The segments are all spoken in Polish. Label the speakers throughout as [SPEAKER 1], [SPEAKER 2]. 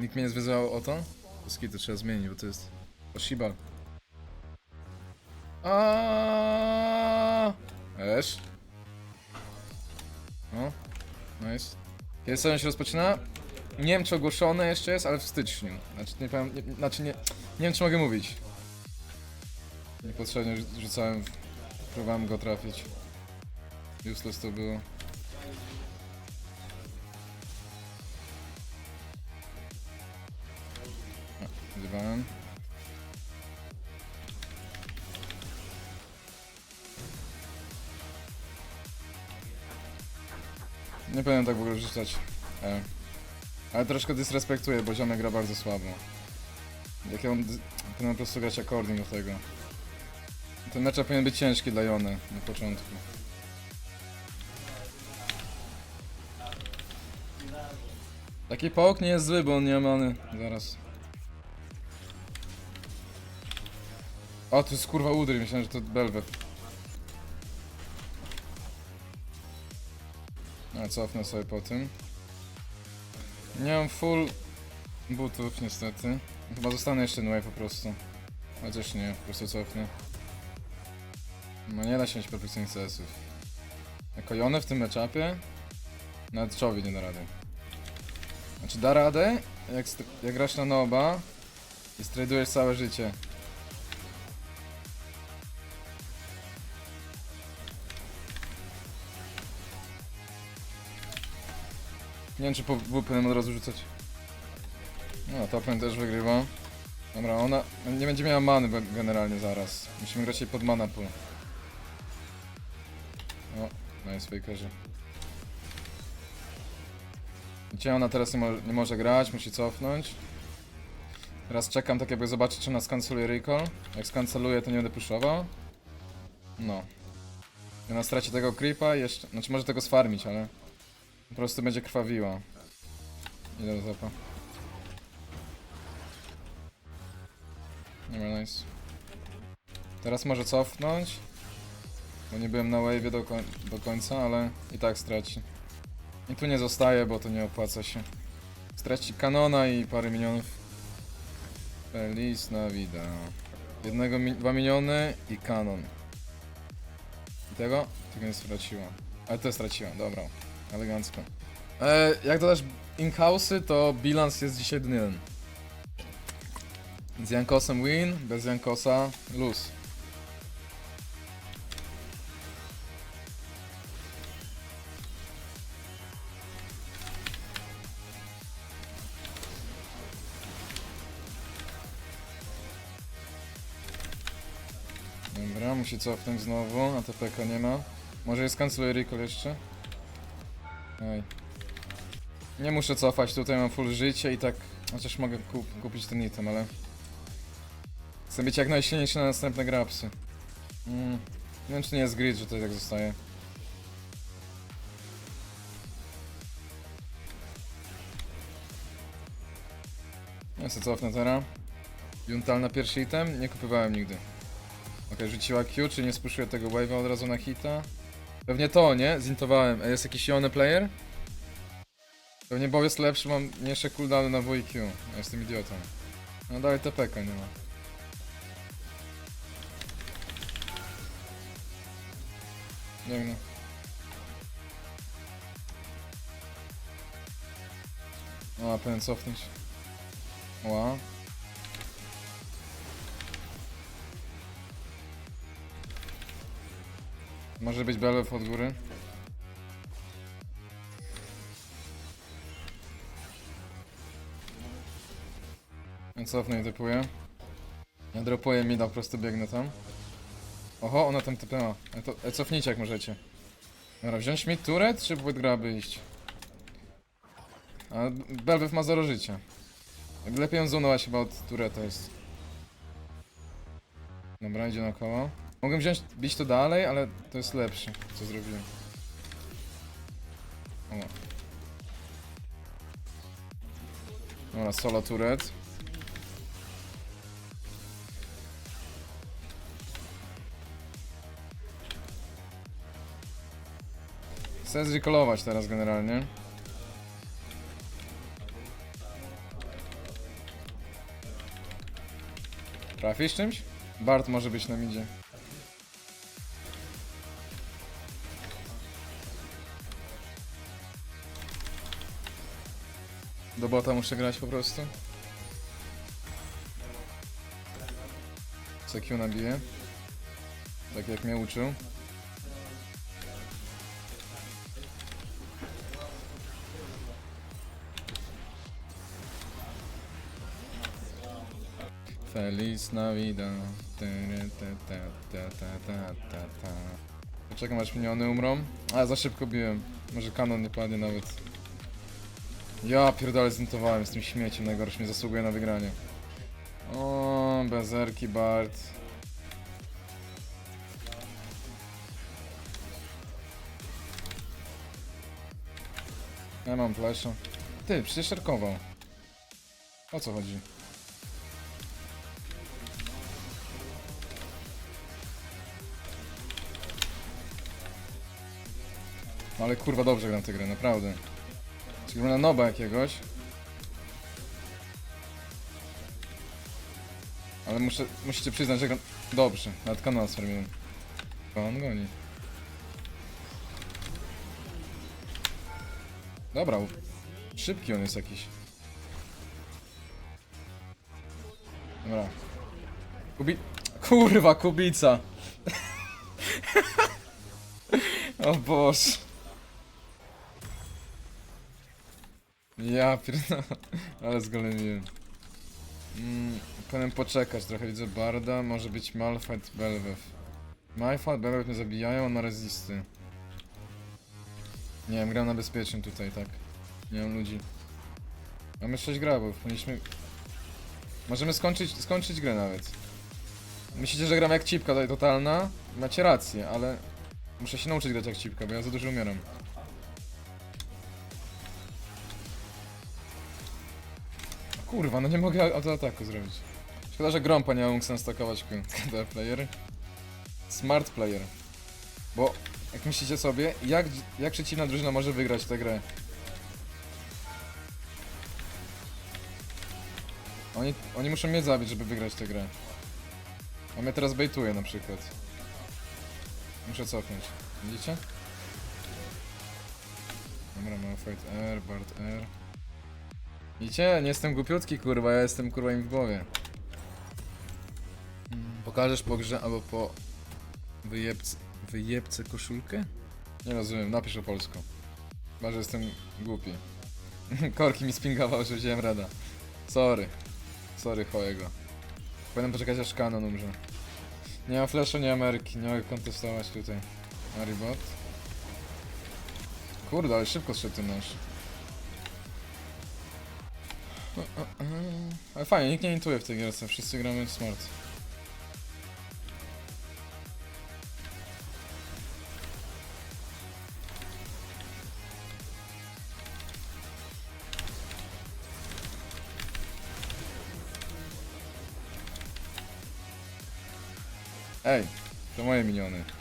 [SPEAKER 1] Nikt mnie nie zwyzywał o to? To skity trzeba zmienić, bo to jest... To Shiba. Aaaa! Esz. O, nice. Kiedy sezon się rozpoczyna? Nie wiem czy ogłoszone jeszcze jest, ale w styczniu. Znaczy nie powiem, nie, znaczy nie, nie wiem czy mogę mówić. Niepotrzebnie rzu- rzucałem, próbowałem go trafić. Useless to było. Nie powinienem tak w ogóle rzucać. E. Ale troszkę dysrespektuję, bo ziomek gra bardzo słabo. Jak ja on powinien po prostu grać according do tego. Ten mecz powinien być ciężki dla Jony na początku. Taki połk nie jest zły, bo on nie ma many. Zaraz. O, to jest kurwa udry, myślałem, że to Belvet. A cofnę sobie po tym. Nie mam full butów niestety. Chyba zostanę jeszcze Nue po prostu. Chociaż nie, po prostu cofnę. No nie da się mieć perfekcyjnych CS-ów. Jako Jone w tym matchupie? Nawet Czowi nie da rady. Znaczy da radę, jak, jak grasz na noba i stradujesz całe życie. Nie wiem czy po W powinienem od razu rzucać. No, Topen też wygrywa. Dobra, ona nie będzie miała many generalnie zaraz. Musimy grać jej pod mana pool. O, nice fakerzy. Gdzie ona teraz nie, mo nie może grać, musi cofnąć. Teraz czekam tak jakby zobaczyć czy ona skanceluje recall. Jak skanceluje to nie będę puszował. No. I ona straci tego creepa jeszcze... Znaczy może tego sfarmić, ale... Po prostu będzie krwawiła. Ile do zapa? Nie ma nice. Teraz może cofnąć. Bo nie byłem na wave do, koń do końca, ale i tak straci. I tu nie zostaje, bo to nie opłaca się. Straci kanona i parę minionów. Feliz Navida. Jednego, mi dwa miniony i kanon. I tego? Tego nie straciła. Ale to straciła, dobra. Elegancko. E, jak dodasz in-house'y, to bilans jest dzisiaj 1-1. Z Jankosem win, bez Jankosa lose. Dobra, musi cofnąć znowu, a TPK nie ma. Może jest recall jeszcze? Oj. Nie muszę cofać, tutaj mam full życie i tak... Chociaż mogę kup kupić ten item, ale... Chcę być jak najsilniejszy na następne grapsy. Mm. Nie wiem czy nie jest grid, że to tak zostaje. Ja sobie cofnę teraz. Juntal na pierwszy item? Nie kupowałem nigdy. Okej, rzuciła Q, czy nie spuszuję tego wave'a od razu na hita? Pewnie to, nie? Zintowałem. Jest jakiś Yone player? Pewnie bo jest lepszy, mam mniejsze cooldowny na WQ. Ja jestem idiotą. No dalej TPK nie ma. Nie wiem. O, a powinien cofnąć. Ła. Może być Bellew od góry. Cofnę i typuję. Ja dropuję mida, po prostu biegnę tam. Oho, ona tam typnęła. E, to, e, cofnijcie jak możecie. Dobra, wziąć mid turret, czy w graby iść? A Belwew ma 0 życia. Lepiej ją zonować chyba od tureta jest. Dobra, idzie naokoło. Mogę wziąć, bić to dalej, ale to jest lepsze, co zrobiłem. O. Dobra, solo turret. Chcę teraz generalnie. Trafisz czymś? Bart może być na midzie. Do bota muszę grać po prostu. CQ nabiję. Tak jak mnie uczył. Feliz Navidad. Poczekam aż miniony umrą. A, za szybko biłem. Może kanon nie padnie nawet. Ja pierdolę zintowałem z tym śmieciem najgorszym, zasługuje na wygranie. O, bezerki Bart. Ja mam flesza. Ty, przecież szerkował. O co chodzi? No ale kurwa dobrze gram tę grę, naprawdę. Gram na noba jakiegoś? Ale muszę, musicie przyznać, że gram... Dobrze, nawet kanał sfermiłem. Chyba on goni. Dobra, szybki on jest jakiś. Dobra. Kubi... Kurwa, kubica! o Boże. Ja pierdolę, ale zgoleniłem. Mm, powinienem poczekać trochę, widzę Barda, może być Malfight Belwew. Malfight Belwew mnie zabijają, on ma rezisty. Nie wiem, gram na bezpiecznym tutaj, tak. Nie mam ludzi. Mamy 6 grabów, powinniśmy... Możemy skończyć, skończyć grę nawet. Myślicie, że gram jak cipka tutaj totalna? Macie rację, ale... Muszę się nauczyć grać jak cipka, bo ja za dużo umieram. Kurwa, no nie mogę autoataku zrobić. Szkoda, że Grompa nie mógł sam stakować KD player. Smart player. Bo jak myślicie sobie, jak, jak przeciwna drużyna może wygrać tę grę? Oni, oni muszą mnie zabić, żeby wygrać tę grę. A mnie teraz bejtuje na przykład. Muszę cofnąć. Widzicie? Dobra, mam fight R, Bart R. Widzicie? Nie jestem głupiutki, kurwa, ja jestem kurwa im w głowie. Mm, Pokażesz po grze albo po wyjebce, wyjebce koszulkę? Nie rozumiem, napisz po polsku. Chyba, że jestem głupi. Korki mi spingował, że wziąłem rada. Sorry. Sorry, chojego. Powinienem poczekać aż kanon umrze. Nie mam flashu, nie Ameryki, nie mogę kontestować tutaj. Maribot. Kurde, ale szybko zszedł ten nasz. Ale fajnie, nikt nie intuje w tej gierce, wszyscy gramy w smart. Ej, to moje miniony.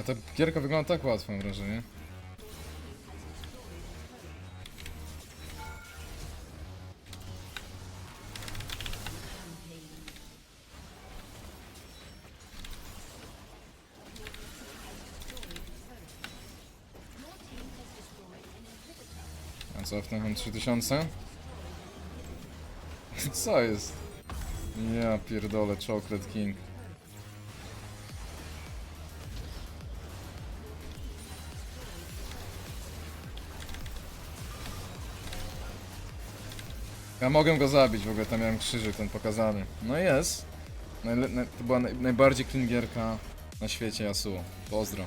[SPEAKER 1] A ta gierka wygląda tak łatwo, mam wrażenie. A cofnę, mam 3000. Co jest? Ja pierdolę, Chocolate King. Ja mogę go zabić, w ogóle tam miałem krzyżyk ten pokazany. No jest. Najle- naj- to była naj- najbardziej clean gierka na świecie Yasuo. Pozdro.